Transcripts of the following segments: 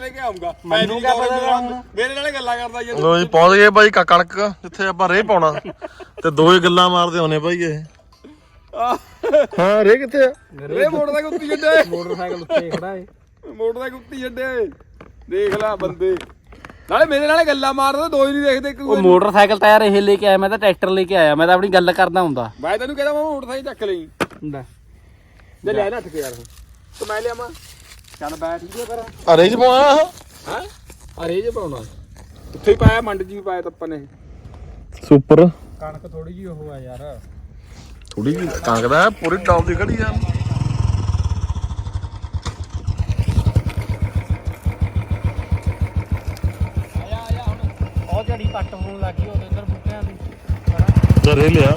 ਲੈ ਕੇ ਆਉਂਗਾ ਮੈਨੂੰ ਕਿਆ ਪਤਾ ਵਾ ਹੁਣ? ਮੇਰੇ ਨਾਲ ਗੱਲਾਂ ਕਰਦਾ ਜੀ। ਲੋ ਜੀ ਪਹੁੰਚ ਗਏ ਬਾਈ ਕ- ਕਣਕ ਜਿੱਥੇ ਆਪਾਂ ਰੇ ਪਾਉਣਾ। ਤੇ ਦੋ ਹੀ ਗੱਲਾਂ ਮਾਰਦੇ ਹੋਣੇ ਬਾਈ ਇਹ। ਹਾਂ ਰੇ ਕਿੱਥੇ ਆ? ਰੇ ਮੋਟਰ ਦਾ ਕੁੱਤੀ ਛੱਡੇ ਮੋਟਰਸਾਈਕਲ ਉੱਤੇ ਖੜਾ ਏ। ਮੋਟਰ ਦਾ ਕੁੱਤੀ ਛੱਡੇ ਦੇਖ ਲੈ ਬੰਦੇ। ਨਾਲੇ ਮੇਰੇ ਨਾਲ ਗੱਲਾਂ ਮਾਰਦਾ ਦੋ ਹੀ ਨਹੀਂ ਦੇਖਦੇ ਇੱਕ ਉਹ ਦੂਜੇ ਨੂੰ। ਮੋਟਰਸਾਈਕਲ ਤਾਂ ਯਾਰ ਇਹ ਲੈ ਕੇ ਆਇਆ ਮੈਂ ਤਾਂ ਟਰੈਕਟਰ ਲੈ ਕੇ ਆਇਆ ਮੈਂ ਤਾਂ ਆਪਣੀ ਗੱਲ ਕਰਦਾ ਹੁੰਦਾ। ਮੈਂ ਤੈਨੂੰ ਕਹਿੰਦਾ ਮੈਂ ਮੋਟਰਸਾਈਕਲ ਚੱਕ ਲਈ। ਜੇ ਲੈ ਨੱਠ ਕੇ ਯਾਰ। ਤੇ ਮੈਂ ਲਿਆਵਾਂ। ਚੱਲ ਬੈਠ ਜੀ ਫਿਰ ਆ ਰੇ ਚ ਪਾਉਣਾ ਹਾਂ? ਅਰੇ ਜੇ ਪਾਉਣਾ। ਉੱਥੇ ਹੀ ਪਾਇਆ ਮੰਡ ਜੀ ਪਾਇਆ ਤੱਪਾ ਨੇ। ਸੁਪਰ। ਕਣਕ ਥੋੜੀ ਜੀ ਉਹ ਆ ਯਾਰ। ਥੋੜੀ ਜਿਹੀ ਕਣਕ ਦਾ ਪੂਰੀ ਟੌਪ ਦੀ ਖੜੀ ਆ। ਆਇਆ ਆਇਆ ਹੁਣ। ਉਹ ਜੜੀ ਪੱਟ ਹੋਣ ਲੱਗੀ ਉਹਦੇ ਅੰਦਰ ਬੂਟਿਆਂ ਦੀ। ਤੇ ਰੇ ਲਿਆ।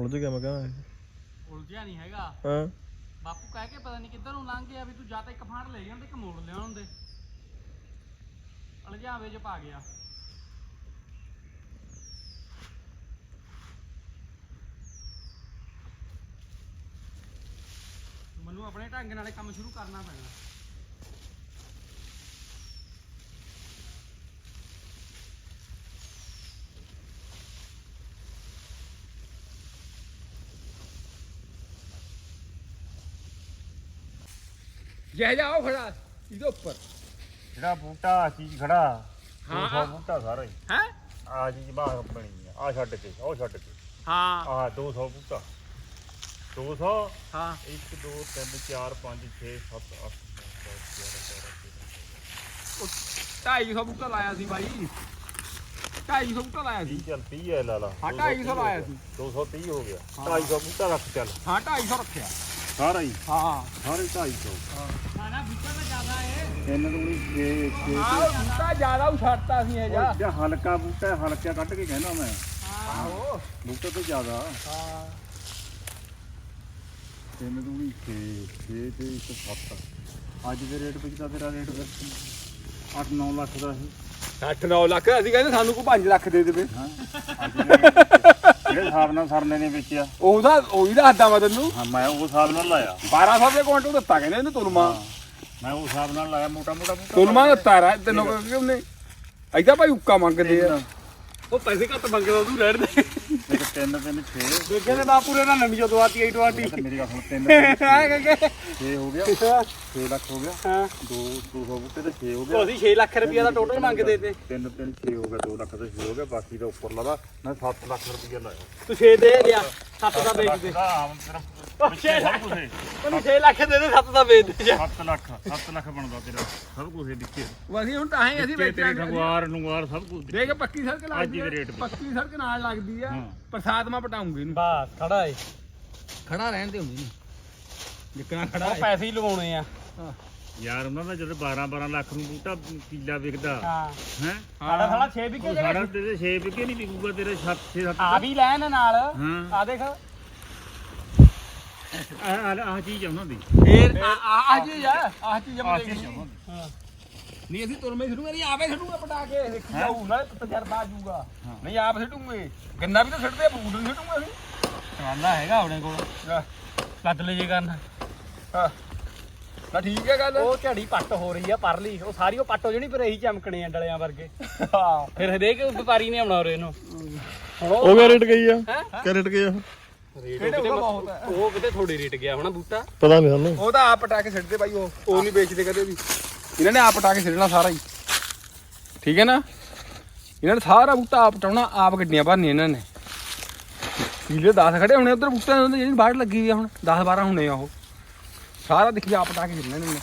ਉਲਝ ਗਿਆ ਮੈਂ ਕਹਿੰਦਾ ਉਲਝਿਆ ਨਹੀਂ ਹੈਗਾ। ਹਾਂ। ਬਾਪੂ ਕਹਿ ਕੇ ਪਤਾ ਨਹੀਂ ਕਿੱਧਰ ਨੂੰ ਲੰਘ ਗਿਆ ਵੀ ਤੂੰ ਜਾਂ ਤਾਂ ਇੱਕ ਫਾਂਟ ਲੈ ਜਾਂਦੇ ਇੱਕ ਮੋੜ ਲਿਆਉਣ ਦੇ ਅਲਝਾਵੇ ਚ ਪਾ ਗਿਆ। ਮੈਨੂੰ ਆਪਣੇ ਢੰਗ ਨਾਲੇ ਕੰਮ ਸ਼ੁਰੂ ਕਰਨਾ ਪੈਣਾ। ਜਹ ਜਾਓ ਖੜਾ ਇਹਦੇ ਉੱਪਰ। ਜਿਹੜਾ ਬੂਟਾ ਆ ਚੀਜ਼ ਖੜਾ ਹਾਂ, 200 ਆ- ਬੂਟਾ ਸਾਰਾ ਹੀ। ਹੈ? ਆ ਚੀਜ਼ ਬਾਹਰ ਬਣੀ ਆ ਆ ਛੱਡ ਕੇ ਉਹ ਛੱਡ ਕੇ। ਹਾਂ। ਆ 200 ਬੂਟਾ। 200 ਹਾਂ। 1 2 3 4 5 6 7 8 9 10 250 ਬੂਟਾ ਲਾਇਆ ਸੀ ਬਾਈ। 250 ਬੂਟਾ ਲਾਇਆ ਸੀ। 30 ਚੱਲ 30 ਹੈ ਲਾ ਲਾ। ਹਾਂ, 250 ਲਾਇਆ ਸੀ। 230 ਹੋ ਗਿਆ। 250 ਬੂਟਾ ਰੱਖ ਚੱਲ। ਹਾਂ 250 ਰੱਖਿਆ। ਸਾਰਾ ਹੀ? ਹਾਂ। ਸਾਰੇ 250 ਸਾਡਾ ਬੂਟਾ ਤਾਂ ਜ਼ਿਆਦਾ ਏ ਤਿੰਨ ਦੂਣੀ 6 6 ਹਾਂ ਉਹ ਬੂਟਾ ਜ਼ਿਆਦਾ ਉਛੜਤਾ ਸੀ ਇਹ ਜਾ। ਜਿਹੜਾ ਹਲਕਾ ਬੂਟਾ ਹੈ, ਹਲਕਾ ਕੱਢ ਕੇ ਕਹਿੰਦਾ ਮੈਂ। ਆਹੋ। ਬੂਟਾ ਤੋਂ ਜ਼ਿਆਦਾ। ਹਾਂ। ਤਿੰਨ ਦੂਣੀ 6 6 ਤੇ 1 7 ਅੱਜ ਦੇ ਰੇਟ ਵਿੱਚ ਤਾਂ ਤੇਰਾ ਰੇਟ 8 9 ਲੱਖ ਦਾ ਸੀ। 8-9 ਲੱਖ ਅਸੀਂ ਕਹਿੰਦੇ ਸਾਨੂੰ ਕੋਈ 5 ਲੱਖ ਦੇ ਦੇਵੇ। ਹਾਂ। ਅੱਜ ਦੇ ਜਿਹੜੇ ਹਿਸਾਬ ਨਾਲ ਸਰਨੇ ਨੇ ਵੇਚਿਆ ਉਹਦਾ ਉਹੀ ਦੱਸਦਾ ਮੈਂ ਤੈਨੂੰ। ਹਾਂ ਮੈਂ ਉਹ ਹਿਸਾਬ ਨਾਲ ਲਾਇਆ। 1200 ਦੇ ਕੁਆਂਟਲ ਦਿੱਤਾ ਕਹਿੰਦੇ ਇਹਨੂੰ ਤੁਲਮਾ। ਮੈਂ ਉਹ ਹਿਸਾਬ ਨਾਲ ਲਾਇਆ ਮੋਟਾ ਮੋਟਾ ਤੁਲਮਾ ਦਿੱਤਾ ਰਾ ਤੈਨੂੰ ਕਿ ਉਹਨੇ ਐਦਾਂ ਭਾਈ ਉੱਕਾ ਮੰਗਦੇ ਆ। ਉਹ ਪੈਸੇ ਘੱਟ ਮੰਗਦਾ ਤੂੰ ਰਹਿਣ ਦੇ। ਇੱਕ ਤਿੰਨ ਤਿੰਨ 6 ਦੇਖੇ ਤੇ ਬਾਪੂ ਨੇ ਨਾ ਨਵੀਂ ਜੋ ਦਵਾਤੀ 820 ਮੇਰੀ ਗੱਲ ਸੁਣ ਤਿੰਨ ਤਿੰਨ ਹਾਂ ਕਿ 6 ਹੋ ਗਿਆ। 6 ਲੱਖ ਹੋ ਗਿਆ। ਹਾਂ। 2 200 ਬੂਟੇ ਤੇ 6 ਹੋ ਗਿਆ। ਅਸੀਂ 6 ਲੱਖ ਰੁਪਇਆ ਦਾ ਟੋਟਲ ਮੰਗਦੇ ਤੇ ਤਿੰਨ ਤਿੰਨ 6 ਹੋ ਗਿਆ 2 ਲੱਖ ਤੇ 6 ਹੋ ਗਿਆ ਬਾਕੀ ਦਾ ਉੱਪਰ ਲਗਾ ਮੈਂ 7 ਲੱਖ ਰੁਪਇਆ ਲਾਇਆ। ਤੂੰ 6 ਦੇ ਗਿਆ 7 ਦਾ ਵੇਚ ਦੇ। ਦਾ ਆਮ ਸਿਰਫ ਉਹ ਛੇ ਸਭ ਲੱਖ। ਕੁਝ ਤੈਨੂੰ 6 ਲੱਖ ਦੇ ਦੇ 7 ਦਾ ਵੇਚ ਦੇ। ਜਾ 7 ਲੱਖ 7 ਲੱਖ ਬਣਦਾ ਤੇਰਾ ਸਭ ਕੁਝ ਵਿੱਚੇ। ਅਸੀਂ ਹੁਣ ਤਾਂ ਹੀ ਅਸੀਂ ਵਿੱਚੇ ਤੇਰੇ ਵੇਚਾਂਗੇ। ਠਗਵਾਰ ਨੂੰਵਾਰ ਸਭ ਕੁਝ ਦੇਖ ਪੱਕੀ ਸੜਕ ਅੱਜ ਲੱਗਦੀ ਦੇ ਆ ਰੇਟ ਵਿੱਚ। ਪੱਕੀ ਸੜਕ ਨਾਲ ਲੱਗਦੀ ਆ ਹਾਂ। ਪ੍ਰਸਾਦ ਮੈਂ ਪਟਾਉਂਗੀ ਇਹਨੂੰ। ਬਸ ਖੜਾ ਏ। ਖੜਾ ਰਹਿਣ ਦੇ ਹੁੰਦੀ ਨਹੀਂ ਜਿੱਕਣਾ ਖੜਾ ਉਹ ਪੈਸੇ ਹੀ ਲਵਾਉਣੇ ਆ। ਯਾਰ ਉਹਨਾਂ ਦਾ ਜਦੋਂ 12 12 ਲੱਖ ਨੂੰ ਬੂਟਾ ਕਿੱਲਾ ਵਿਕਦਾ ਹਾਂ। ਹੈ? ਸਾਡਾ ਸਾਲਾ 6 ਵਿਕੇ ਸਾਡਾ ਤੇਰੇ 6 ਵਿਕੇ ਨਹੀਂ ਵਿਕੂਗਾ ਤੇਰੇ 7 6 7 ਆ ਵੀ ਲੈਣ ਨਾਲ। ਹਾਂ। ਆ ਦੇਖ। ਆ ਆ ਚੀਜ਼ ਆ ਉਹਨਾਂ ਦੀ। ਫੇਰ ਆ ਜੀ ਆ ਆ ਚੀਜ਼ ਆ। ਮੈਂ ਚੀਜ਼ ਦੇਖੀ ਆ ਦੀ। ਨਹੀਂ ਅਸੀਂ ਤੁਰਮੇ ਛੱਡੂਗੇ ਨਹੀਂ ਆਪੇ ਛੱਡੂਗਾ ਪਟਾ ਕੇ। ਦੇਖੀ ਜਾਊ ਨਾਲੇ ਤਜਰਬਾ ਆ ਜਾਊਗਾ। ਨਹੀਂ ਆਪ ਛੱਡੂਗੇ ਗੰਨਾ ਵੀ ਤਾਂ ਛੱਡਦੇ ਆ ਬੂਟ ਨਹੀਂ ਛੱਡੂਗੇ ਅਸੀਂ। ਟਰਾਲਾ ਹੈਗਾ ਆਪਣੇ ਕੋਲ। ਲੱਦ ਲੈ ਜੇ ਕਰਨਾ ਆਹ। ਨਾ ਠੀਕ ਹੈ ਗੱਲ। ਉਹ ਝੜੀ ਪੱਟ ਹੋ ਰਹੀ ਆ ਪਰਲੀ। ਉਹ ਸਾਰੀ ਉਹ ਪੱਟ ਹੋ ਜਣੀ ਪਰ ਇਹੀ ਚਮਕਣੇ ਆ ਡਲਿਆਂ ਵਰਗੇ। ਹਾਂ। ਫਿਰ ਹਰੇਕ ਵਪਾਰੀ ਨੇ ਆਉਣਾ ਉਰੇ ਇਹਨੂੰ। ਉਹ ਕਿਆ ਰੇਟ ਗਈ ਆ? ਹੈਂ? ਕਿਆ ਰੇਟ ਗਿਆ ਰੇਟ ਉਹਦਾ ਬਹੁਤ ਹੈ ਉਹ ਕਿਤੇ ਥੋੜੀ ਰੇਟ ਗਿਆ ਹੋਣਾ ਬੂਟਾ। ਪਤਾ ਨਹੀਂ ਸਾਨੂੰ। ਉਹ ਤਾਂ ਆਪ ਪਟਾ ਕੇ ਛੱਡਦੇ ਬਾਈ ਉਹ ਉਹ ਨਹੀਂ ਵੇਚਦੇ ਕਦੇ ਵੀ। ਇਹਨਾਂ ਨੇ ਆਪ ਪਟਾ ਕੇ ਛੱਡਣਾ ਸਾਰਾ ਹੀ। ਠੀਕ ਹੈ ਨਾ? ਇਹਨਾਂ ਨੇ ਸਾਰਾ ਬੂਟਾ ਆਪ ਪਟਾਉਣਾ ਆਪ ਗੱਡੀਆਂ ਭਰਨੀਆਂ ਇਹਨਾਂ ਨੇ। ਕੀਲੇ 10 ਖੜੇ ਹੋਣੇ ਉਧਰ ਬੂਟਿਆਂ ਦੇ ਜਿਹੜੀ ਬਾੜ ਲੱਗੀ ਹੋਈ ਆ ਹੁਣ 10 12 ਹੋਣੇ ਆ ਉਹ। ਸਾਰਾ ਦੇਖੀ ਆਪ ਪਟਾ ਕੇ ਜਿੰਨੇ ਨੇ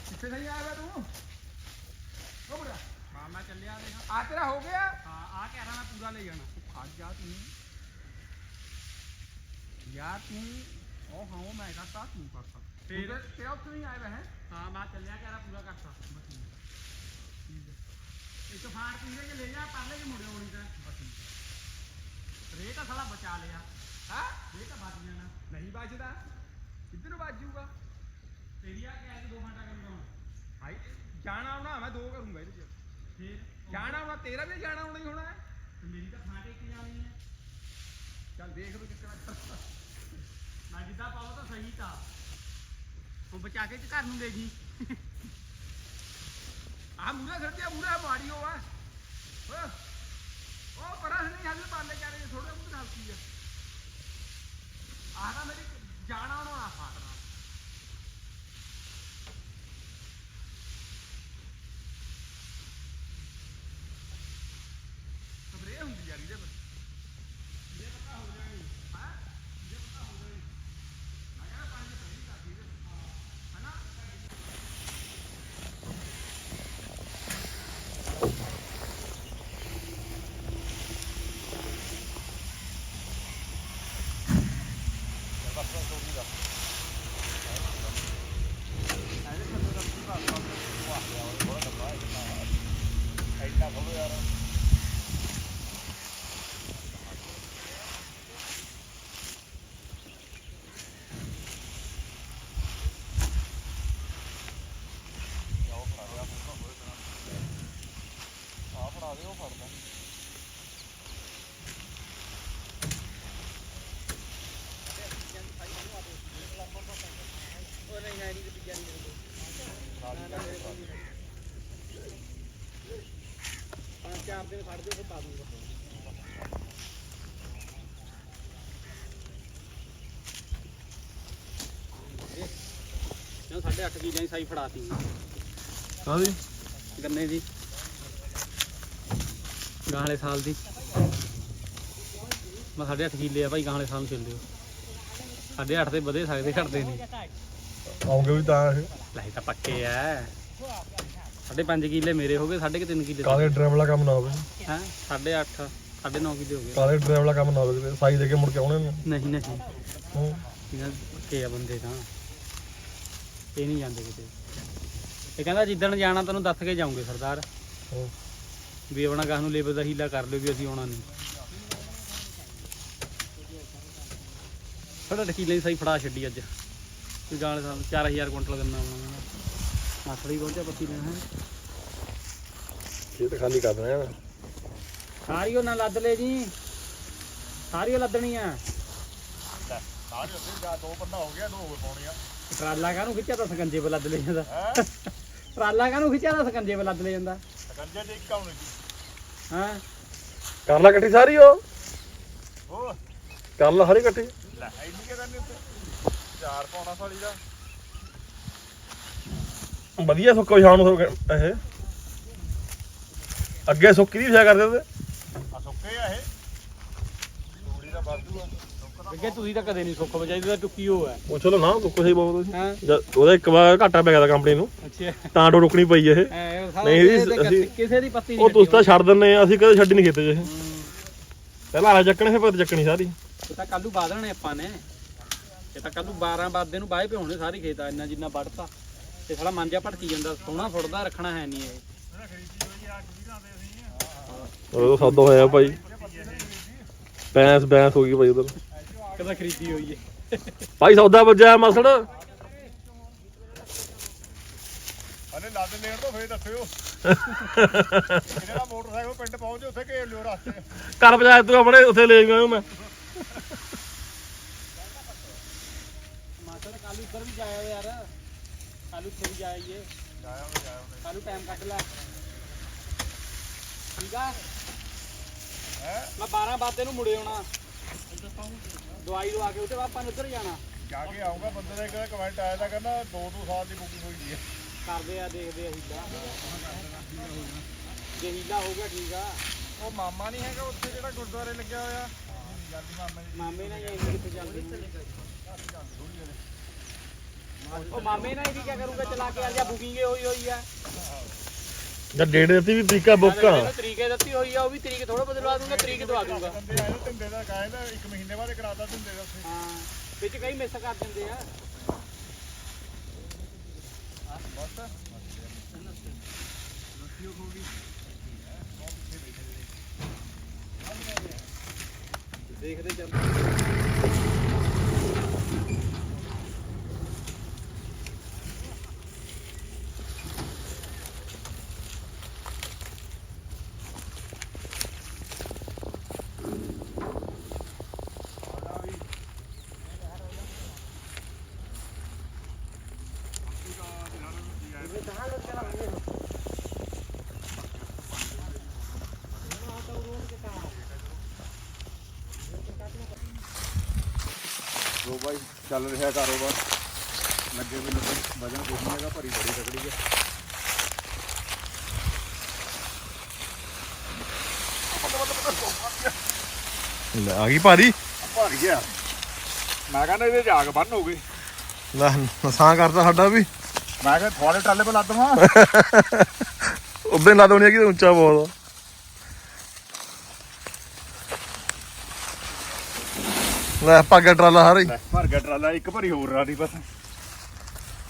ਕਿੱਥੇ ਨਹੀਂ ਆਇਆ ਤੂੰ ਉਹ ਬੜਾ ਹਾਂ ਮੈਂ ਚੱਲਿਆ ਦੇਖ ਆ ਤੇਰਾ ਹੋ ਗਿਆ ਹਾਂ ਆ ਕਹਿ ਰਹਾ ਮੈਂ ਪੂਰਾ ਲੈ ਜਾਣਾ ਖੜ ਜਾ ਤੂੰ ਯਾਰ ਤੂੰ ਉਹ ਹਾਂ ਉਹ ਮੈਂ ਕਰਤਾ ਤੂੰ ਕਰਤਾ ਫਿਰ? ਤੇਰਾ ਪੂਰਾ ਇੱਕ ਫਾੜ ਪੀਂਦੇ ਕਿ ਲੈ ਜਾ ਪਹਿਲੇ ਕਿ ਮੁੜਿਓ ਹੋਣੀ ਤਾਂ। ਰੇ ਤਾਂ ਸਾਲਾ ਬਚਾ ਲਿਆ। ਹਾਂ? ਰੇ ਤਾਂ ਬਚ ਜਾਣਾ। ਨਹੀਂ ਵੱਜਦਾ ਕਿੱਧਰ ਨੂੰ ਵੱਜੂਗਾ ਤੇਰੀ ਆ ਕਿ ਅੱਜ 2 ਘੰਟਾ ਕੰਮ ਕਰਾਉਣਾ ਭਾਈ ਜਾਣਾ ਆਉਣਾ ਮੈਂ ਦੋ ਕਰੂੰਗਾ ਇਹਦੇ ਚ। ਫਿਰ ਜਾਣਾ ਆਉਣਾ ਤੇਰਾ ਵੀ ਜਾਣਾ ਆਉਣਾ ਹੀ ਹੋਣਾ ਹੈ। ਤੇ ਮੇਰੀ ਤਾਂ ਫਾਂਟੇ ਇੱਕ ਜਾਣੀ ਹੈ। ਚੱਲ ਦੇਖ ਲਓ ਕਿੱਕਣਾ ਮੈਂ ਜਿੱਦਾਂ ਪਾਵਾਂ ਤਾਂ ਸਹੀ ਤਾਂ। ਉਹ ਬਚਾ ਕੇ ਘਰ ਨੂੰ ਲੈ ਜੀ। ਆ ਮੂਰਾ ਸੱਜਿਆ ਮੂਰਾ ਮਾੜੀ ਹੋਆ ਓਏ ਉਹ ਪਰਾਂ ਨਹੀਂ ਹਾਲੇ ਪਾਲੇ ਕਰ ਰਹੇ ਥੋੜੇ ਮੂੰਹ ਨਾਲ ਕੀ ਆ। ਆਹ ਤਾਂ 8.5 ਕਿੱਲੇ ਗਾਹਲੇ ਸਾਲ ਦੀ। ਮੈਂ 8.5 ਕਿੱਲੇ ਆ ਭਾਈ ਗਾਹਲੇ ਸਾਲ ਨੂੰ ਚੱਲਦੇ ਹੋ 8.5 ਤੇ ਵਧੇ ਸਕਦੇ ਘਟਦੇ ਨਹੀਂ। ਆਉਂਗੇ ਵੀ ਤਾਂ ਲੈ ਤਾਂ ਪੱਕੇ ਆ। 5.5 ਕਿੱਲੇ ਮੇਰੇ ਹੋ ਗਏ 3.5 ਕਿੱਲੇ। ਕਾਲੇ ਡਰਾਈਵਰ ਵਾਲਾ ਕੰਮ ਨਾ ਹੋਵੇ? ਹਾਂ? 8.5 9.5 ਕਿੱਲੇ ਹੋ ਗਏ। ਕਾਲੇ ਡਰਾਈਵਰ ਵਾਲਾ ਕੰਮ ਨਾ ਹੋਵੇ? ਸਾਈ ਦੇ ਕੇ ਮੁੜ ਕੇ ਆਉਣੇ ਨਹੀਂ ਨਹੀਂ ਪੱਕੇ ਆ ਬੰਦੇ ਤਾਂ। ਇਹ ਨਹੀਂ ਜਾਂਦੇ ਕਿਤੇ। ਇਹ ਕਹਿੰਦਾ ਜਿੱਦਣ ਜਾਣਾ ਤੈਨੂੰ ਦੱਸ ਕੇ ਜਾਉਂਗੇ ਸਰਦਾਰ। ਵੀ ਆਪਣਾ ਗਾਹ ਨੂੰ ਲੇਬਰ ਦਾ ਹੀਲਾ ਕਰ ਲਿਓ ਵੀ ਅਸੀਂ ਆਉਣਾ ਨਹੀਂ। ਥੋੜਾ ਟਕੀਲੇ ਸਹੀ ਫੜਾ ਛੱਡੀ ਅੱਜ। ਕੋਈ ਗਾਲ ਸਾਹਿਬ 4000 ਕੁਇੰਟਲ ਗੰਨਾ ਆਉਣਾ ਮਾਥੜੀ ਪਹੁੰਚਿਆ ਪੱਤੀ ਲੈਣਾ ਹੈ ਖੇਤ ਖਾਲੀ ਕਰ ਰਹੇ ਆ ਸਾਰੀ ਉਹ ਨਾ ਲੱਦ ਲੈ ਜੀ। ਸਾਰੀ ਉਹ ਲੱਦਣੀ ਆ। ਸਾਰੇ ਉੱਥੇ ਜਾ ਦੋ ਪੰਨਾ ਹੋ ਗਿਆ ਦੋ ਹੋਰ ਪਾਉਣੇ ਆ। ਟਰਾਲਾ ਕਾਹਨੂੰ ਖਿੱਚਿਆ ਤਾਂ ਸਕੰਜੇ ਲੱਦ ਲੈ ਜਾਂਦਾ। ਟਰਾਲਾ ਕਾਹਨੂੰ ਖਿੱਚਿਆ ਤਾਂ ਸਕੰਜੇ ਲੱਦ ਲੈ ਜਾਂਦਾ। ਕੰਜੇ ਤੇ ਇੱਕ ਆਉਣੀ ਹਾਂ? ਕਰ ਲਾ ਇਕੱਠੀ ਸਾਰੀ ਉਹ। ਉਹ ਕਰ ਲਾ ਸਾਰੀ ਇਕੱਠੀ ਲੈ ਇੰਨੀ ਕਿ ਕਰਨੀ ਉੱਤੇ। ਚਾਰ ਪਾਉਣਾ ਸਾਲੀ ਦਾ। ਵਧੀਆ ਸੁੱਕੋ ਸ਼ਾਮ ਨੂੰ ਸੁੱਕ- ਇਹ। ਅੱਗੇ ਸੁੱਕੀ ਦੀ ਫਿਆ ਕਰਦੇ ਤੇ ਆ ਸੁੱਕੇ ਆ ਇਹ। ਤੂੜੀ ਦਾ ਵਾਧੂ ਆ। ਅੱਗੇ ਤੁਸੀਂ ਤਾਂ ਕਦੇ ਨਹੀਂ ਸੁੱਖ ਬਚਾਈ ਤਾਂ ਟੁੱਕੀ ਹੋ ਹੈ ਪੁੱਛ ਲਓ ਨਾ ਸੁੱਕੋ ਸਹੀ ਬਹੁਤ ਤੁਸੀਂ ਹਾਂ। ਜਦ ਉਹਦਾ ਇੱਕ ਵਾਰ ਘਾਟਾ ਪੈ ਗਿਆ ਕੰਪਨੀ ਨੂੰ। ਅੱਛਾ। ਤਾਂ ਡੋ ਰੁਕਣੀ ਪਈ ਇਹ। ਐ ਉਹ ਸਾਲਾ ਨਹੀਂ, ਕਿਸੇ ਦੇ ਅਸੀਂ- ਕਿਸੇ ਦੀ ਪੱਤੀ ਉਹ ਤੁਸੀਂ ਤਾਂ ਛੱਡ ਦਿੰਨੇ ਆ ਅਸੀਂ ਕਦੇ ਛੱਡੀ ਨਹੀਂ ਖੇਤੇ ਹੂੰ। ਪਹਿਲਾਂ ਆ ਚੱਕਣੇ ਫਿਰ ਪਤ ਚੱਕਣੀ ਸਾਰੀ। ਇਹ ਤਾਂ ਕੱਲੂ ਬਾਦਣੇ ਆਪਾਂ ਨੇ। ਇਹ ਤਾਂ ਕੱਲੂ 12 ਬਾਦੇ ਨੂੰ ਬਾਹੇ ਪਿਉਣੇ ਸਾਰੇ ਖੇਤ ਆ ਇੰਨਾ ਜਿੰਨਾ ਵੱਢਤਾ। ਤੇ ਸਾਲਾ ਮਾਂਜਾ ਭਟਕੀ ਜਾਂਦਾ ਸੋਹਣਾ ਫੁੱਟਦਾ ਰੱਖਣਾ ਹੈ ਨਹੀਂ ਇਹ। ਉਹ ਸੌਦਾ ਹੋਇਆ ਭਾਈ। ਬੈਂਸ ਬੈਂਸ ਹੋ ਗਈ ਭਾਈ ਉਧਰ। ਕਦਾ ਖਰੀਦੀ ਹੋਈ ਹੈ ਭਾਈ ਸੌਦਾ ਵੱਜਿਆ ਮਸੜ ਹਲੇ ਲੱਦ ਲੈਣ ਤੋਂ ਫੇਰ ਦੱਸਿਓ। ਜਿਹੜਾ ਮੋਟਰਸਾਈਕਲ ਪਿੰਡ ਪਹੁੰਚੇ ਉੱਥੇ ਘੇਰ ਲਿਓ ਰਸਤੇ ਕਰ ਬਜਾਏ ਤੂੰ ਆਪਣੇ ਉੱਥੇ ਲੈ ਗਿਆ ਮੈਂ। ਮਾਸੜ ਕੱਲ ਉੱਧਰ ਵੀ ਜਾਇਆ ਯਾਰ। ਕੱਲ ਉੱਥੇ ਵੀ ਜਾਈਏ ਜਾਇਆ ਮੈਂ ਜਾਇਆ ਕੱਲ ਟਾਈਮ ਕੱਢ ਲੈ। ਠੀਕ ਆ? ਹੈ? ਮੈਂ 12 ਬਾਦੇ ਨੂੰ ਮੁੜੇ ਆਉਣਾ। ਦਵਾਈ ਲਵਾ ਕੇ ਉੱਤੇ ਆਪਾਂ ਨੇ ਉੱਧਰ ਜਾਣਾ। ਜਾ ਕੇ ਆਉਂਗਾ ਬੰਦੇ ਦਾ ਇੱਕ ਕਮੈਂਟ ਆਇਆ ਤਾਂ ਕਹਿੰਦਾ 2-2 ਸਾਲ ਦੀ ਬੁਕਿੰਗ ਹੋਈ ਦੀ ਹੈ ਕਰਦੇ ਆ ਦੇਖਦੇ ਆ ਹੀਲਾ। ਜੇ ਹੀਲਾ ਹੋ ਗਿਆ ਠੀਕ ਆ। ਉਹ ਮਾਮਾ ਨਹੀਂ ਹੈਗਾ ਉੱਥੇ ਜਿਹੜਾ ਗੁਰਦੁਆਰੇ ਲੱਗਿਆ ਹੋਇਆ। ਮਾਮੇ ਨਾਲ ਇਹ ਕਿੱਥੇ ਚੱਲਦੀ ਉਹ ਮਾਮੇ ਨਾਲ ਇਹ ਵੀ ਕੀ ਕਰੂਗਾ ਚਲਾ ਕੇ ਆ ਜਾਂ ਬੁਕਿੰਗ ਹੋਈ ਹੋਈ ਆ। ਜਾਂ ਡੇਢ ਦਿੱਤੀ ਵੀ ਤਰੀਕਾ ਬੁੱਕ ਆ। ਤਰੀਕੇ ਦਿੱਤੀ ਹੋਈ ਆ ਉਹ ਵੀ ਤਰੀਕ ਥੋੜਾ ਬਦਲਵਾ ਦੂੰਗਾ ਤਰੀਕ ਦਵਾ ਦੂੰਗਾ। ਧੰਦੇ ਆਏ ਧੰਦੇ ਦਾ ਕਾਇਦਾ ਇੱਕ ਮਹੀਨੇ ਬਾਅਦ ਕਰਾਤਾ ਧੰਦੇ ਦਾ ਹਾਂ ਵਿੱਚ ਕਈ ਮਿਸ ਕਰ ਦਿੰਦੇ ਆ। ਦੇਖਦੇ ਚੱਲ ਲੋ ਬਾਈ ਚੱਲ ਰਿਹਾ ਕਾਰੋਬਾਰ। ਲੱਗੇ ਵੀ ਲੱਗੇ ਵਜਨ ਕੁਝ ਨਹੀਂ ਹੈਗਾ ਭਰੀ ਬੜੀ ਤਕੜੀ ਹੈ ਲੈ ਆ ਗਈ ਭਾਰੀ? ਭਰ ਗਿਆ ਮੈਂ ਕਹਿੰਦਾ ਇਹਦੇ ਜਾਗ ਬੰਨ ਹੋ ਗਈ। ਲੈ ਨਸਾਂ ਕਰਦਾ ਸਾਡਾ ਵੀ। ਮੈਂ ਕਿਹਾ ਥੋੜੇ ਟਰਾਲੇ 'ਤੇ ਲੱਦ ਦਵਾਂ ਉਦੋਂ ਲਾ ਦੋਣੀ ਕਿ ਉੱਚਾ ਬਹੁਤ ਲੈ ਪੱਗਾ ਟਰਾਲਾ ਹਾਰੇ ਲੈ ਭਰ ਗਿਆ ਟਰਾਲਾ ਇੱਕ ਭਰੀ ਹੋਰ ਰਾਦੀ ਬਸ।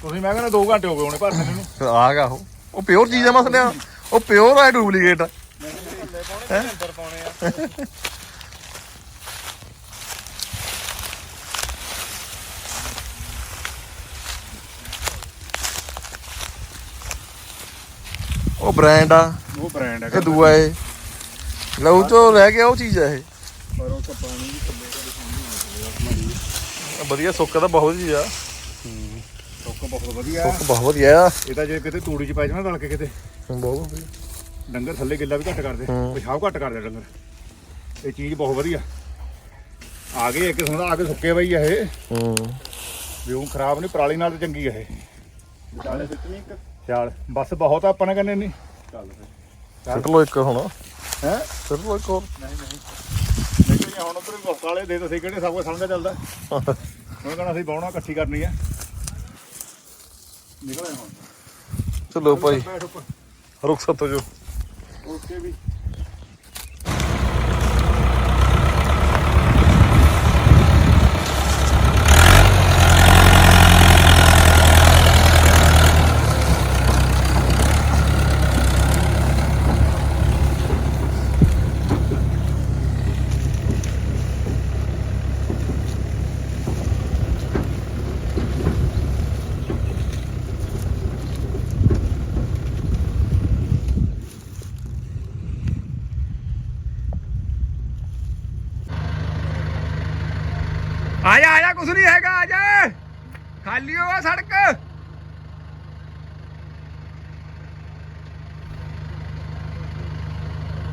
ਤੁਸੀਂ ਮੈਂ ਕਹਿੰਦਾ 2 ਘੰਟੇ ਹੋ ਗਏ ਹੋਣੇ ਭਰਨੇ ਨੂੰ। ਆ ਗਾ ਉਹ। ਉਹ ਪਿਓਰ ਚੀਜ਼ ਆ ਮਸਲਿਆ ਉਹ ਪਿਓਰ ਆ ਡੁਪਲੀਕੇਟ। ਅੰਦਰ ਪਾਉਣੇ ਆ। ਉਹ ਬ੍ਰਾਂਡ ਆ ਉਹ ਬ੍ਰਾਂਡ ਇਹ। ਦੂਆ ਏ ਲਊ ਤੋਂ ਰਹਿ ਗਿਆ ਉਹ ਚੀਜ਼ ਆ ਇਹ। ਪਰ ਉਹ ਤਾਂ ਪਾਣੀ ਵੀ ਥੱਲੇ ਵਧੀਆ ਸੁੱਕ ਤਾਂ ਬਹੁਤ ਚੀਜ਼ ਆ। ਸੁੱਕ ਬਹੁਤ ਵਧੀਆ। ਸੁੱਕ ਬਹੁਤ ਵਧੀਆ ਆ। ਇਹ ਤਾਂ ਜੇ ਕਿਤੇ ਤੂੜੀ 'ਚ ਪੈ ਜਾਣਾ ਰਲ ਕੇ ਕਿਤੇ। ਬਹੁਤ ਵਧੀਆ। ਡੰਗਰ ਥੱਲੇ ਗਿੱਲਾ ਵੀ ਘੱਟ ਕਰਦੇ। ਪਿਸ਼ਾਬ ਘੱਟ ਕਰਦੇ ਡੰਗਰ। ਇਹ ਚੀਜ਼ ਬਹੁਤ ਵਧੀਆ। ਆ ਗਏ ਇੱਕ ਸੁਣਦਾ ਆ ਕੇ ਸੁੱਕੇ ਬਈ ਇਹ। ਹੂੰ। ਵੀ ਉਹ ਖਰਾਬ ਨਹੀਂ ਪਰਾਲੀ ਨਾਲ ਤੇ ਚੰਗੀ ਆ ਇਹ। ਚਾਲੇ ਸਿੱਟਣੀ ਇੱਕ ਚਾਲ ਬਸ ਬਹੁਤ ਆਪਾਂ ਨੇ ਕਹਿੰਦੇ ਨਹੀਂ। ਚੱਲ ਸਿੱਟ ਲੋ ਇੱਕ ਹੁਣ। ਹੈ? ਸਿੱਟ ਲੋ ਇੱਕ ਹੋਰ। ਨਹੀਂ ਨਹੀਂ। ਹੁਣ ਉਧਰ ਵਾਲੇ ਦੇ ਤੁਸੀਂ ਕਿਹੜੇ ਸਭ ਕੁਝ ਸਮਝਦਾ ਚੱਲਦਾ? ਹੁਣ ਕਹਿੰਦਾ ਅਸੀਂ ਬਾਉਣਾ ਇਕੱਠੀ ਕਰਨੀ ਨਿਕਲੇ ਹੁਣ। ਚਲੋ ਭਾਈ। ਰੁਕ ਸਤੋ ਜੋ। ਓਕੇ ਵੀ ਆ ਜਾ ਆ ਜਾ ਆ ਜਾ। ਖਾਲੀ ਹੋਆ ਸੜਕ।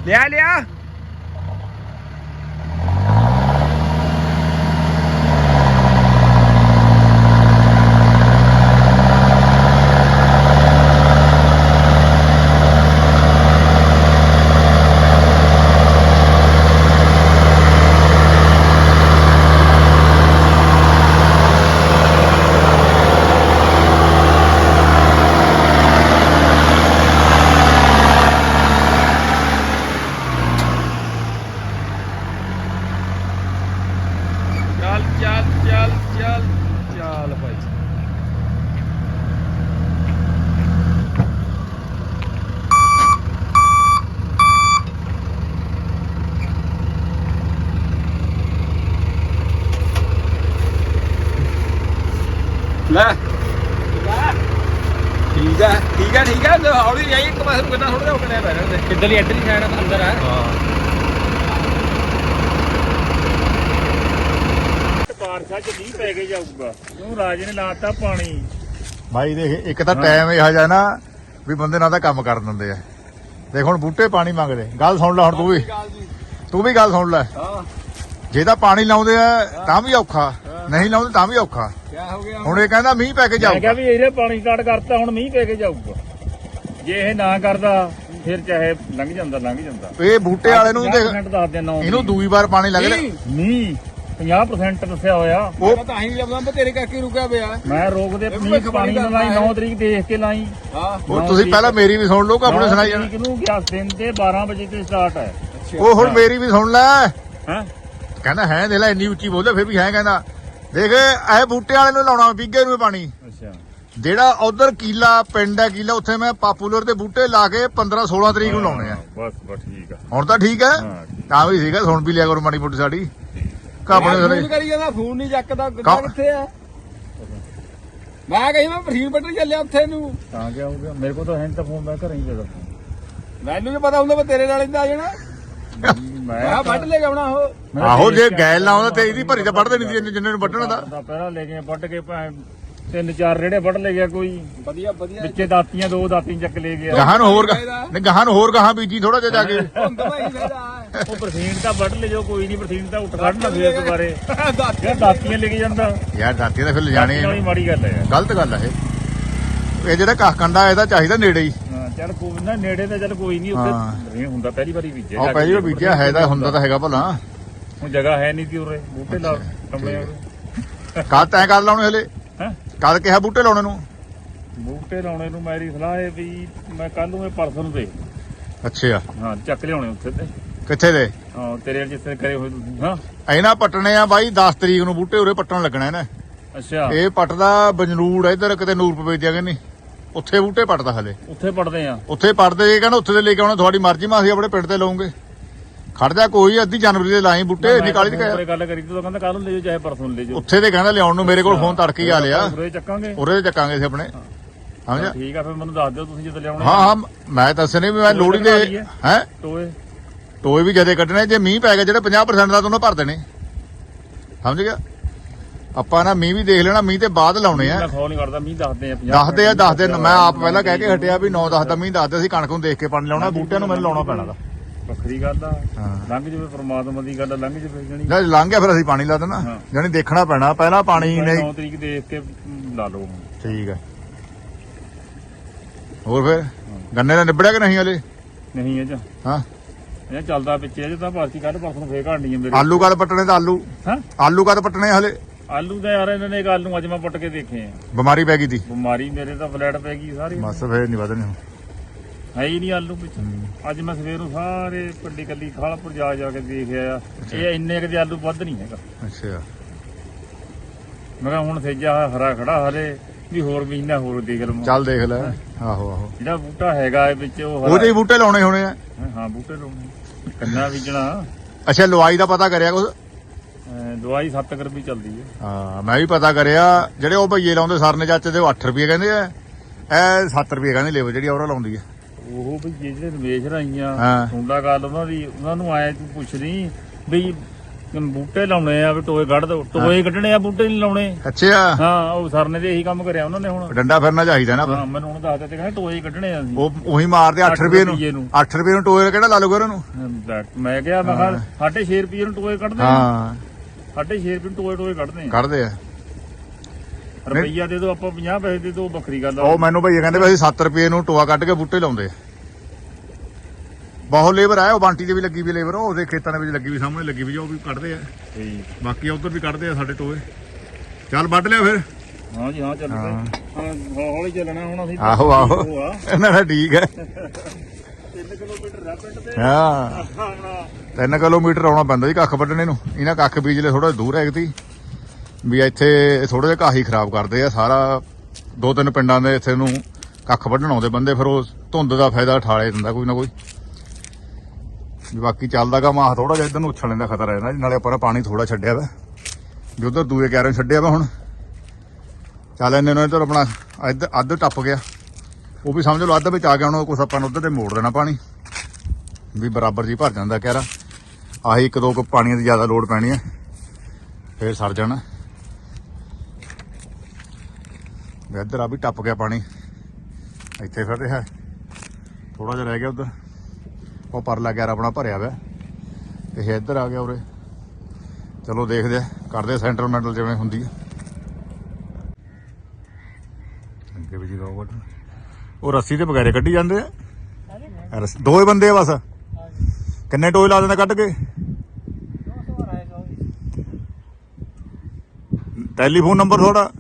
ਲਿਆ ਲਿਆ ਚੱਲ ਚੱਲ ਚੱਲ ਚੱਲ ਚੱਲ ਭਾਈ ਲੈ ਠੀਕ ਆ ਠੀਕ ਆ ਠੀਕ ਆ ਲਓ, ਹੌਲੀ ਜਾਈ ਇੱਕ ਪਾਸੇ ਨੂੰ ਕਿੰਨਾ ਥੋੜਾ ਜਿਹਾ ਉੱਕਣਿਆ ਪੈ ਰਿਹਾ ਕਿੱਧਰਲੀ ਇੱਧਰਲੀ ਸਾਈਡ ਅੰਦਰ ਆ। ਪਾਰਸਾ ਚ ਨਹੀਂ ਪੈ ਕੇ ਜਾਊਗਾ। ਕਿਉਂ ਰਾਜ ਨੇ ਲਾਤਾ ਪਾਣੀ। ਭਾਈ ਦੇਖ ਇੱਕ ਤਾਂ ਟਾਈਮ ਇਹੋ ਜਿਹਾ ਨਾ ਵੀ ਬੰਦੇ ਨਾਲ ਤਾਂ ਕੰਮ ਕਰ ਦਿੰਦੇ ਆ। ਦੇਖ ਹੁਣ ਬੂਟੇ ਪਾਣੀ ਮੰਗਦੇ। ਗੱਲ ਸੁਣ ਲੈ ਹੁਣ ਤੂੰ ਵੀ। ਤੂੰ ਵੀ ਗੱਲ ਸੁਣ ਲੈ। ਹਾਂ। ਜੇ ਤਾਂ ਪਾਣੀ ਲਾਉਂਦੇ ਆ ਤਾਂ ਵੀ ਔਖਾ। ਨਹੀਂ ਲਾਉਂਦੇ ਤਾਂ ਵੀ ਔਖਾ। ਕੀ ਹੋ ਗਿਆ? ਹੁਣ ਇਹ ਕਹਿੰਦਾ ਮੀਂਹ ਪੈ ਕੇ ਮੈਂ ਕਿਹਾ ਜਾਊਗਾ। ਵੀ ਇਹਨੇ ਪਾਣੀ ਸਟਾਰਟ ਕਰਤਾ ਹੁਣ ਮੀਂਹ ਪੈ ਕੇ ਜਾਊਗਾ। ਜੇ ਇਹ ਨਾ ਕਰਦਾ ਫਿਰ ਚਾਹੇ ਲੰਘ ਜਾਂਦਾ ਲੰਘ ਜਾਂਦਾ। ਇਹ ਬੂਟੇ ਵਾਲੇ ਨੂੰ ਦੇਖ 50% ਦੱਸ ਦੇ ਨੌ ਇਹਨੂੰ ਦੂਈ ਵਾਰ ਪਾਣੀ ਲੱਗ ਰਿਹਾ। ਨਹੀਂ 50% ਦੱਸਿਆ ਹੋਇਆ। ਉਹ ਤਾਂ ਹੀ ਲੱਭਦਾ ਮੈਂ ਤੇਰੇ ਕਰਕੇ ਰੁਕਿਆ ਪਿਆ। ਮੈਂ ਵੀ ਮੀਂਹ ਪਾਣੀ ਨਾ ਲਾਈ 9 ਤਰੀਕ ਦੇਖ ਕੇ ਲਾਈ। ਹਾਂ। ਉਹ ਤੁਸੀਂ ਪਹਿਲਾਂ ਮੇਰੀ ਵੀ ਸੁਣ ਲਓ ਕਿ ਆਪਣੇ ਸੁਣਾਈ ਜਾਣਾ? ਤਰੀਕ ਨੂੰ ਗਿਆ ਦਿਨ ਤੇ 12 ਵਜੇ ਤੇ ਸਟਾਰਟ ਹੈ। ਉਹ ਹੁਣ ਮੇਰੀ ਵੀ ਸੁਣ ਲੈ। ਹਾਂ। ਕਹਿੰਦਾ ਹੈ ਦੇ ਲੈ ਇੰਨੀ ਉੱਚੀ ਬੋਲਦਾ ਫਿਰ ਵੀ ਹੈ ਕਹਿੰਦਾ। ਦੇਖ ਇਹ ਬੂਟੇ ਵਾਲੇ ਨੂੰ ਲਾਉਣਾ ਵਿੱਗੇ ਨੂੰ ਪਾਣੀ। ਅੱਛਾ। ਜਿਹੜਾ ਉਧਰ ਕੀਲਾ ਪਿੰਡ ਹੈ ਕੀਲਾ ਉੱਥੇ ਮੈਂ ਪਾਪੂਲਰ ਦੇ ਬੂਟੇ ਲਾ ਕੇ 15 16 ਤਰੀਕ ਨੂੰ ਲਾਉਣੇ ਆ। ਬਸ ਬਸ ਠੀਕ ਆ। ਹੁਣ ਤਾਂ ਠੀਕ ਹੈ? ਤਾਂ ਵੀ ਸੀਗਾ ਸੁਣ ਵੀ ਲਿਆ ਕਰੋ ਮਾੜੀ ਮੋਟੀ ਸਾਡੀ। ਕਾਪਣੇ ਫੋਨ ਸਾਰੇ। ਕਰੀ ਜਾਂਦਾ ਫੋਨ ਨਹੀਂ ਚੱਕਦਾ ਕਾ- ਕਿੱਥੇ ਆ? ਮੈਂ ਕਹੀ ਮੈਂ ਬੱਟਰ ਚੱਲਿਆ ਉੱਥੇ ਨੂੰ। ਤਾਂ ਕਿਆ ਹੋ ਗਿਆ? ਮੇਰੇ ਕੋਲ ਤਾਂ ਹੈ ਨੀ ਤਾਂ ਫੋਨ ਮੈਂ ਘਰੇ ਹੀ ਦੱਸਾਂ ਮੈਨੂੰ ਵੀ ਪਤਾ ਹੁੰਦਾ ਮੈਂ ਤੇਰੇ ਨਾਲ ਇੰਦਾ ਆ ਜਾਣਾ। ਮੈਂ ਵੱਢ ਲੈ ਜਾਣਾ ਉਹ। ਆਹੋ ਜੇ ਕੇ ਗੈਲ ਲਾਉਂਦਾ ਤੇ ਇਹਦੀ ਭਰੀ ਤਾਂ ਵੱਢਦੇ ਨਹੀਂ ਜਿੰਨੇ ਜਿੰਨੇ ਨੂੰ ਵੱਢਣਾ ਦਾ। ਪਹਿਲਾਂ ਲੈ ਗਏ ਵੱਢ ਕੇ ਭਾਵੇਂ ਤਿੰਨ ਚਾਰ ਰੇੜੇ ਵੱਢ ਲੈ ਗਿਆ ਕੋਈ। ਵਧੀਆ ਵਧੀਆ। ਵਿੱਚੇ ਦਾਤੀਆਂ ਦੋ ਦਾਤੀ ਚੱਕ ਲੈ ਗਿਆ ਗਾਹਾਂ ਨੂੰ ਹੋਰ ਗਾਹਾਂ- ਨਹੀਂ ਗਾਹਾਂ ਨੂੰ ਹੋਰ ਗਾਹਾਂ ਬੀਜੀ ਥੋੜਾ ਜਿਹਾ ਜਾ ਕੇ। ਹੁੰਦਾ ਭਾਈ ਫਾਇਦਾ ਉਹ ਪ੍ਰਸੀਨ ਤਾਂ ਵੱਢ ਲੈ ਜੋ ਕੋਈ ਨਹੀਂ ਪ੍ਰਸੀਨ ਤਾਂ ਉੱਠ ਖੜ ਨਾ ਫੇਰ ਦੁਬਾਰੇ ਯਾਰ ਦਾਤੀਆਂ ਲੈ ਕੇ ਜਾਂਦਾ। ਯਾਰ ਦਾਤੀ ਤਾਂ ਫਿਰ ਲਿਜਾਣੇ ਵਾਲੀ ਮਾੜੀ ਗੱਲ ਹੈ। ਯਾਰ ਗਲਤ ਗੱਲ ਹੈ ਇਹ। ਇਹ ਜਿਹੜਾ ਕਾਹ ਕੰਡਾ ਇਹਦਾ ਚਾਹੀਦਾ ਨੇੜੇ ਹੀ। ਹਾਂ ਚੱਲ ਕੋਈ ਨਾ ਨੇੜੇ ਤਾਂ ਚੱਲ ਕੋਈ ਨਹੀਂ ਹਾਂ। ਉੱਥੇ ਹੁੰਦਾ ਪਹਿਲੀ ਵਾਰੀ ਬੀਜਿਆ ਉਹ ਪਹਿਲੀ ਵਾਰ ਬੀਜਿਆ ਹੈ ਤਾਂ ਹੁੰਦਾ ਤਾਂ ਹੈਗਾ ਭਲਾ। ਹੁਣ ਜਗ੍ਹਾ ਹੈ ਨਹੀਂ ਤੀ ਉਰੇ ਬੂਟੇ ਲਾ ਕਮਲੇ ਕੱਲ ਤੈਂ ਕਰ ਲਾਉਣੇ ਹਲੇ। ਕੱਲ ਕਿਹਾ ਬੂਟੇ ਲਾਉਣੇ ਨੂੰ? ਬੂਟੇ ਲਾਉਣੇ ਨੂੰ ਮੇਰੀ ਸਲਾਹ ਹੈ ਵੀ ਮੈਂ ਕੱਲ ਨੂੰ ਇਹ ਪਰਸੋਂ ਨੂੰ ਦੇਖ ਅੱਛਾ। ਹਾਂ ਚੱਕ ਲਿਆਉਣੇ ਉੱਥੇ ਤੇ। ਕਿੱਥੇ ਦੇ? ਹਾਂ ਤੇਰੇ ਜਿੱਥੇ ਕਰੇ ਹੋਏ ਤੁਸੀਂ ਹਾਂ। ਇਹਨਾਂ ਪੱਟਣੇ ਆ ਬਾਈ 10 ਤਰੀਕ ਨੂੰ ਬੂਟੇ ਉਰੇ ਪੱਟਣ ਲੱਗਣਾ ਇਹਨੇ। ਅੱਛਾ। ਇਹ ਪੱਟਦਾ ਬਜਨੂੜ ਇਧਰ ਕਿਤੇ ਨੂਰਪ ਵੇਚਿਆ ਕਿ ਨਹੀਂ? ਉੱਥੇ ਬੂਟੇ ਪੱਟਦਾ ਹਲੇ। ਉੱਥੇ ਪੜਦੇ ਆ। ਉੱਥੇ ਪੜਦੇ ਜੇ ਕਹਿੰਦਾ ਉੱਥੇ ਦੇ ਲੈ ਕੇ ਆਉਣਾ ਤੁਹਾਡੀ ਮਰਜ਼ੀ ਮਾ ਅਸੀਂ ਆਪਣੇ ਪਿੰਡ ਤੇ ਲਾਉਂਗੇ ਖੜ ਜਾ ਕੋਈ ਅੱਧੀ ਜਨਵਰੀ ਦੇ ਲਾਈ ਬੂਟੇ ਇੰਨੀ ਕਾਲੀ ਮੈਂ ਤੇ ਗੱਲ ਕਰੀ ਤੂੰ ਕਹਿੰਦਾ ਕੱਲ ਨੂੰ ਲੈ ਜਾਓ ਚਾਹੇ ਪਰਸੋਂ ਨੂੰ ਲੈ ਜਾਓ। ਉੱਥੇ ਤੇ ਕਹਿੰਦਾ ਲਿਆਉਣ ਨੂੰ ਮੇਰੇ ਕੋਲ ਫੋਨ ਤੜਕੇ ਹੀ ਆ ਲਿਆ। ਉਰੇ ਚੱਕਾਂਗੇ? ਉਰੇ ਤੇ ਚੱਕਾਂਗੇ ਅਸੀਂ ਆਪਣੇ। ਸਮਝਿਆ? ਠੀਕ ਆ ਫਿਰ ਮੈਨੂੰ ਦੱਸ ਦਿਓ ਤੁਸੀਂ ਜਦੋਂ ਲਿਆਉਣੇ ਹਾਂ ਹਾਂ ਮੈਂ ਦੱਸਣੇ ਵੀ ਮੈਂ ਲੋੜੀ ਦੇ ਹੈ? ਟੋਏ? ਟੋਏ ਵੀ ਜਦੇ ਕੱਢਣੇ ਜੇ ਮੀਂਹ ਪੈ ਗਿਆ ਜਿਹੜੇ 50% ਦਾ ਤਾਂ ਉਹਨਾਂ ਭਰ ਦੇਣੇ। ਸਮਝ ਗਿਆ? ਆਪਾਂ ਨਾ ਮੀਂਹ ਵੀ ਦੇਖ ਲੈਣਾ ਮੀਂਹ ਤੇ ਬਾਅਦ ਲਾਉਣੇ ਆ। ਨਹੀਂ ਕਰਦਾ ਮੀਂਹ ਦੱਸਦੇ ਆ 50 ਦੱਸਦੇ ਆ ਦੱਸਦੇ। ਮੈਂ ਆਪ ਪਹਿਲਾਂ ਕਹਿ ਕੇ ਹਟਿਆ ਵੀ 9-10 ਦਾ ਮੀਂਹ ਦੱਸਦੇ ਅਸੀਂ ਕਣਕ ਨੂੰ ਦੇਖ ਕੇ ਪਾਣੀ ਲਾਉਣਾ ਬੂਟਿਆਂ ਨੂੰ ਮੈਨੂੰ ਲਾਉਣਾ ਪੈਣਾ ਦਾ। ਵੱਖਰੀ ਗੱਲ ਆ। ਲੰਘ ਜਵੇ ਪ੍ਰਮਾਤਮਾ ਦੀ ਗੱਲ ਆ, ਲੰਘ ਜਵੇ ਜਣੀ। ਜੇ ਲੰਘ ਗਿਆ ਫਿਰ ਅਸੀਂ ਪਾਣੀ ਲਾ ਦੇਣਾ। ਹਾਂ। ਜਾਨੀ ਦੇਖਣਾ ਪੈਣਾ ਪਹਿਲਾਂ ਪਾਣੀ ਨਹੀਂ। 9 ਤਰੀਕ ਦੇਖ ਕੇ ਮ, ਲਾ ਲਓ। ਠੀਕ ਹੈ ਹੋਰ ਫਿਰ ਗੰਨੇ ਦਾ ਨਿਬੜਿਆ ਕਿ ਨਹੀਂ ਹਲੇ? ਨਹੀਂ ਇਹ ਚ। ਹਾਂ। ਇਹ ਚੱਲਦਾ ਪਿੱਛੇ ਜੇ ਤਾਂ ਪਾਰਟੀ ਕੱਢ ਪਰਸੋਂ ਨੂੰ ਫੇਰ ਘਾਂਡੀ ਮੇਰੇ ਆਲੂ ਕਦ ਪੱਟਣੇ ਤਾਂ ਆਲੂ? ਹਾਂ। ਆਲੂ ਕਦ ਪੱਟਣੇ ਹਲੇ? ਆਲੂ ਦਾ ਯਾਰ ਇਹਨਾਂ ਨੇ ਇੱਕ ਆਲੂ ਅੱਜ ਮੈਂ ਪੁੱਟ ਕੇ ਦੇਖੇ ਆ। ਬਿਮਾਰੀ ਪੈ ਗਈ ਤੀ। ਬਿਮਾਰੀ ਮੇਰੇ ਤਾਂ ਫਲੈਟ ਪੈ ਗਈ ਸਾਰੀ। ਬਸ ਫੇਰ ਨਹੀਂ ਵਧਣੇ ਹੁਣ। ਹੈ ਹੀ ਨਹੀਂ ਆਲੂ ਵਿੱਚ। ਅੱਜ ਮੈਂ ਸਵੇਰ ਨੂੰ ਸਾਰੇ ਪੱਡੀ ਕੱਲੀ ਖਾਲਪੁਰ ਜਾ ਜਾ ਕੇ ਦੇਖ ਆਇਆ। ਇਹ ਇੰਨੇ ਕਦੇ ਆਲੂ ਵੱਧ ਨਹੀਂ ਹੈਗਾ। ਅੱਛਾ। ਮੈਂ ਕਿਹਾ ਹੁਣ ਸੇਜਾ ਹਰਾ ਖੜਾ ਹਲੇ ਵੀ ਹੋਰ ਮਹੀਨਾ ਹੋਰ ਦੇਖ ਲਵਾਂ। ਚੱਲ ਦੇਖ ਲੈ। ਆਹੋ ਆਹੋ। ਜਿਹੜਾ ਬੂਟਾ ਹੈਗਾ ਇਹ ਵਿੱਚ ਉਹ ਹਰਾ। ਉਹਦੇ ਹੀ ਬੂਟੇ ਲਾਉਣੇ ਹੋਣੇ ਆ। ਹੈ। ਹਾਂ ਬੂਟੇ ਲਾਉਣੇ। ਕੰਨਾ ਬੀਜਣਾ। ਅੱਛਾ ਲਵਾਈ ਦਾ ਪਤਾ ਕਰਿਆ ਅਹ ਦਵਾਈ 7 ਰੁਪਏ ਚੱਲਦੀ ਹੈ। ਹਾਂ ਮੈਂ ਵੀ ਪਤਾ ਕਰਿਆ। ਜਿਹੜੇ ਉਹ ਭਈਏ ਲਾਉਂਦੇ ਸਰਨੇ ਚਾਚੇ ਦੇ ਉਹ 8 ਰੁਪਏ ਕਹਿੰਦੇ ਆ। ਇਹ 7 ਰੁਪਏ ਕਹਿੰਦੇ ਲੇਬਰ ਜਿਹੜੀ ਔਰਾ ਲਾਉਂਦੀ ਆ। ਉਹ ਵੀ ਜਿਹੜੇ ਨਿਵੇਸ਼ ਰਾਈਆਂ ਹਾਂ। ਸੁਣਦਾ ਗੱਲ ਉਹਨਾਂ ਦੀ ਉਹਨਾਂ ਨੂੰ ਆਇਆ ਤੂੰ ਪੁੱਛਦੀ ਵੀ ਬੂਟੇ ਲਾਉਣੇ ਆ ਵੀ ਟੋਏ ਕੱਢ ਦੋ। ਟੋਏ ਕੱਢਣੇ ਆ ਬੂਟੇ ਨਹੀਂ ਲਾਉਣੇ। ਅੱਛਾ। ਹਾਂ ਉਹ ਸਰਨੇ ਦੇ ਇਹੀ ਕੰਮ ਕਰਿਆ ਉਹਨਾਂ ਨੇ ਹੁਣ। ਡੰਡਾ ਫਿਰਨਾ ਚਾਹੀਦਾ ਨਾ। ਹਾਂ ਮੈਨੂੰ ਹੁਣ ਦੱਸ ਦਿੱਤੇ ਕਹਿੰਦੇ ਟੋਏ ਹੀ ਕੱਢਣੇ ਆ ਅਸੀਂ। ਉਹ ਉਹੀ ਮਾਰਦੇ 8 ਅੱਠ ਰੁਪਏ ਰੁਪਈਏ ਨੂੰ ਨੂੰ। 8 ਰੁਪਏ ਨੂੰ ਟੋਏ ਕਿਹੜਾ ਲਾ ਲੂਗਾ ਉਹਨੂੰ ਮੈਂ ਕਿਹਾ ਮੈਂ ਕਿਹਾ ਸਾਢੇ 6 ਰੁਪਏ ਨੂੰ ਟੋਏ ਕੱਢਦੇ ਆ। ਹਾਂ। ਸਾਢੇ 6 ਰੁਪਏ ਨੂੰ ਟੋਏ ਟੋਏ ਕੱਢਦੇ ਆ। ਕੱਢਦੇ ਆ। ਰੁਪਈਆ ਦੇ ਦੋ ਆਪਾਂ 50 ਪੈਸੇ ਦੇ ਦੋ ਵੱਖਰੀ ਗੱਲ ਆ। ਉਹ ਮੈਨੂੰ ਭਈਏ ਕਹਿੰਦੇ ਵੀ ਅਸੀਂ 7 ਰੁਪਏ ਨੂੰ ਟੋਆ ਕੱਢ ਕੇ ਬੂਟੇ ਲਾਉਂਦੇ। ਆ ਬਹੁਤ ਲੇਬਰ ਆ ਉਹ ਬਾਂਟੀ ਦੇ ਵੀ ਲੱਗੀ ਵੀ ਲੇਬਰ ਉਹਦੇ ਖੇਤਾਂ ਦੇ ਵਿੱਚ ਲੱਗੀ ਵੀ ਸਾਹਮਣੇ ਲੱਗੀ ਵੀ ਉਹ ਵੀ ਕੱਢਦੇ ਆ। ਠੀਕ। ਬਾਕੀ ਉਧਰ ਵੀ ਕੱਢਦੇ ਆ ਸਾਡੇ ਟੋਏ। ਚੱਲ ਵੱਢ ਲਿਆ ਫਿਰ। ਹਾਂ ਜੀ ਹਾਂ ਚੱਲ ਪਏ ਹਾਂ। ਹੌਲੀ ਚੱਲਣਾ ਹੁਣ ਅਸੀਂ। ਆਹੋ ਆਹੋ। ਉਹ ਆ। ਇਹਨਾਂ ਦਾ ਠੀਕ ਹੈ। 3 ਕਿਲੋਮੀਟਰ ਦਾ ਪਿੰਡ ਤੇ। ਹਾਂ। ਆਉਣਾ 3 ਕਿਲੋਮੀਟਰ ਆਉਣਾ ਪੈਂਦਾ ਜੀ ਕੱਖ ਵੱਢਣੇ ਨੂੰ। ਇਹਨਾਂ ਕੱਖ ਬੀਜਲੇ ਥੋੜਾ ਦੂਰ ਹੈ ਕਿਤੇ ਵੀ ਇੱਥੇ ਥੋੜਾ ਜਿਹਾ ਕਾਹੀ ਖਰਾਬ ਕਰਦੇ ਆ, ਸਾਰਾ ਦੋ ਤਿੰਨ ਪਿੰਡਾਂ ਦੇ ਇੱਥੇ ਨੂੰ ਕੱਖ ਵੱਢਣ ਆਉਂਦੇ ਬੰਦੇ, ਫਿਰ ਉਹ ਧੁੰਦ ਦਾ ਫਾਇਦਾ ਠਾਲੇ ਦਿੰਦਾ ਕੋਈ ਨਾ ਕੋਈ। ਵੀ ਬਾਕੀ ਚੱਲਦਾ ਗਾ ਮਾਹ ਥੋੜਾ ਜਿਹਾ ਇਧਰ ਨੂੰ ਉਛਲਣ ਦਾ ਖਤਰਾ ਰਹਿੰਦਾ ਨਾਲੇ ਆਪਾਂ ਪਾਣੀ ਥੋੜਾ ਛੱਡਿਆ ਵਾ। ਵੀ ਉਧਰ ਦੂਏ ਕਿਆਰੇ ਛੱਡਿਆ ਵਾ ਹੁਣ। ਚੱਲ ਇਹਨੇ ਨੂੰ ਇਧਰ ਆਪਣਾ ਅੱਧ ਅੱਧ ਟੱਪ ਗਿਆ। ਉਹ ਵੀ ਸਮਝ ਲਓ, ਅੱਧ ਵਿੱਚ ਆ ਗਿਆ, ਹੁਣ ਕੁਛ ਆਪਾਂ ਨੂੰ ਉਧਰ ਤੇ ਮੋੜ ਦੇਣਾ ਪਾਣੀ। ਵੀ ਬਰਾਬਰ ਜੀ ਭਰ ਜਾਂਦਾ ਕਹਿਰਾ ਆਹੀ ਇੱਕ ਦੋ ਕੁ ਪਾਣੀਆਂ ਦੀ ਜ਼ਿਆਦਾ ਲੋੜ ਪੈਣੀ ਹੈ, ਫੇਰ ਸਰ ਜਾਣਾ ਵੀ ਇੱਧਰ ਆ ਵੀ ਟੱਪ ਗਿਆ ਪਾਣੀ। ਇੱਥੇ ਫਿਰ ਰਿਹਾ। ਥੋੜਾ ਜਿਹਾ ਰਹਿ ਗਿਆ ਉਧਰ। ਉਹ ਪਰਲਾ ਗਿਆ ਆਪਣਾ ਭਰਿਆ ਹੋਇਆ ਇਹ ਇੱਧਰ ਆ ਗਿਆ ਉਰੇ। ਚਲੋ ਦੇਖਦੇ ਆ ਕਰਦੇ ਸੈਂਟਰਲ ਮੈਂਟਲ ਜਿਵੇਂ ਹੁੰਦੀ ਆ। ਅੱਗੇ ਵੀ ਜੀ ਗਾਉ ਉਹ ਰੱਸੀ ਦੇ ਬਗੈਰੇ ਕੱਢੀ ਜਾਂਦੇ ਆ। ਰੱਸੀ- ਦੋ ਹੀ ਬੰਦੇ ਆ ਬਸ। ਕਿੰਨੇ ਟੋਏ ਲਾ ਦਿੰਦੇ ਕੱਢ ਕੇ? ਟੈਲੀਫੋਨ ਨੰਬਰ ਤੁਹਾਡਾ?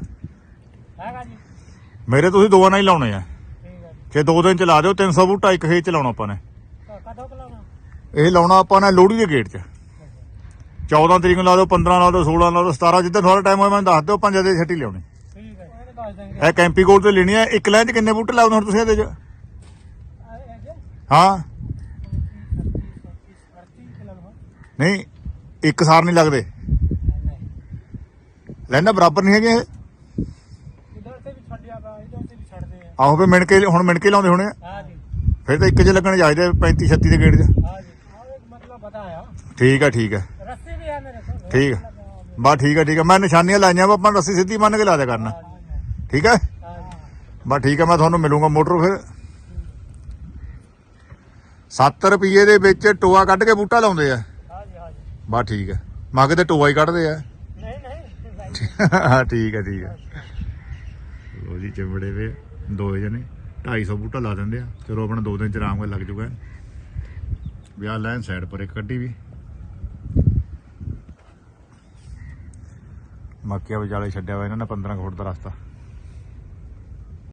ਮੇਰੇ ਤੁਸੀਂ ਦੋਵਾਂ ਨਾਲ ਹੀ ਲਾਉਣੇ ਆ ਠੀਕ ਹੈ ਜੇ ਦੋ ਦਿਨ ਚ ਲਾ ਦਿਓ 300 ਬੂਟਾ ਇੱਕ ਖੇਤ ਚ ਲਾਉਣਾ ਆਪਾਂ ਨੇ ਕਦੋਂ ਇਹ ਲਾਉਣਾ ਆਪਾਂ ਨੇ ਲੋਹੜੀ ਦੇ ਗੇਟ 'ਚ 14 ਤਰੀਕ ਨੂੰ ਲਾ ਦਿਓ 15 ਲਾ ਦਿਓ 16 ਲਾ ਦਿਓ 17 ਜਿੱਦਾਂ ਤੁਹਾਡਾ ਟਾਈਮ ਹੋਇਆ ਮੈਨੂੰ ਦੱਸ ਦਿਓ ਪੰਜ ਦੇ ਛੱਟੀ ਲਿਆਉਣੀ ਠੀਕ ਹੈ ਇਹ ਦੱਸ ਦਾਂਗੇ ਇਹ ਕੈਂਪੀ ਕੋਲ ਤੇ ਲੈਣੀ ਹੈ ਇੱਕ ਲਾਈਨ 'ਚ ਕਿੰਨੇ ਬੂਟੇ ਲਾਉਂਦੇ ਹੁਣ ਤੁਸੀਂ ਇਹਦੇ 'ਚ ਹਾਂ ਨਹੀਂ ਇੱਕ ਸਾਰ ਨਹੀਂ ਲੱਗਦੇ ਲੈਣਾ ਬਰਾਬਰ ਨਹੀਂ ਹੈਗੇ ਇਹ ਇਧਰ ਤੇ ਵੀ ਛੱਡਿਆ ਵਾ ਇਧਰ ਤੇ ਵੀ ਛੱਡਦੇ ਆ ਆਹੋ ਫੇ ਮਿਣ ਕੇ ਹੁਣ ਮਿਣ ਕੇ ਲਾਉਂਦੇ ਹੋਣੇ ਆ? ਹਾਂ ਜੀ। ਫਿਰ ਤਾਂ ਇੱਕ 'ਚ ਲੱਗਣ ਚਾਹੀਦੇ 35 36 ਦੇ ਗੇਟ 'ਚ। ਹਾਂ ਜੀ। ਆਹ ਇੱਕ ਮਤਲਬ ਬਤਾਇਆ ਠੀਕ ਹੈ ਠੀਕ ਰੱਸੀ ਵੀ ਹੈ ਮੇਰੇ ਕੋਲ। ਠੀਕ ਹੈ ਬਸ ਠੀਕ ਹੈ ਠੀਕ ਹੈ ਮੈਂ ਨਿਸ਼ਾਨੀਆਂ ਲਾਈਆਂ ਵਾ ਆਪਾਂ ਰੱਸੀ ਸਿੱਧੀ ਮੰਨ ਕੇ ਲਾ ਦਿਆ ਕਰਨਾ। ਠੀਕ ਜੀ। ਬਸ ਠੀਕ ਹੈ ਮੈਂ ਤੁਹਾਨੂੰ ਮਿਲੂੰਗਾ ਮੋਟਰ ਫਿਰ। 7 ਰੁਪਏ ਦੇ ਵਿੱਚ ਟੋਆ ਕੱਢ ਕੇ ਬੂਟਾ ਲਾਉਂਦੇ ਆ। ਜੀ ਜੀ। ਬਸ ਠੀਕ ਹੈ ਮੱਗ ਤੇ ਟੋਆ ਹੀ ਕੱਢਦੇ ਆ। ਨਹੀਂ ਨਹੀਂ। ਹਾਂ ਠੀਕ ਹੈ ਠੀਕ ਹੈ ਲੋ ਜੀ ਚਿੰਬੜੇ ਵੇ। ਦੋ ਜਣੇ 250 ਬੂਟਾ ਲਾ ਦਿੰਦੇ ਆ, ਚਲੋ ਆਪਣਾ ਦੋ ਦਿਨ ਚ ਆਰਾਮ ਨਾਲ ਲੱਗ ਜੂਗਾ। ਵਿਆਹ ਲੈਣ ਸਾਈਡ ਪਰ ਇੱਕ ਕੱਢੀ ਵੀ। ਮੱਕਿਆ ਵਿਚਾਲੇ ਛੱਡਿਆ ਹੋਇਆ ਇਹਨਾਂ ਨੇ 15 ਕੁ ਫੁੱਟ ਦਾ ਰਸਤਾ।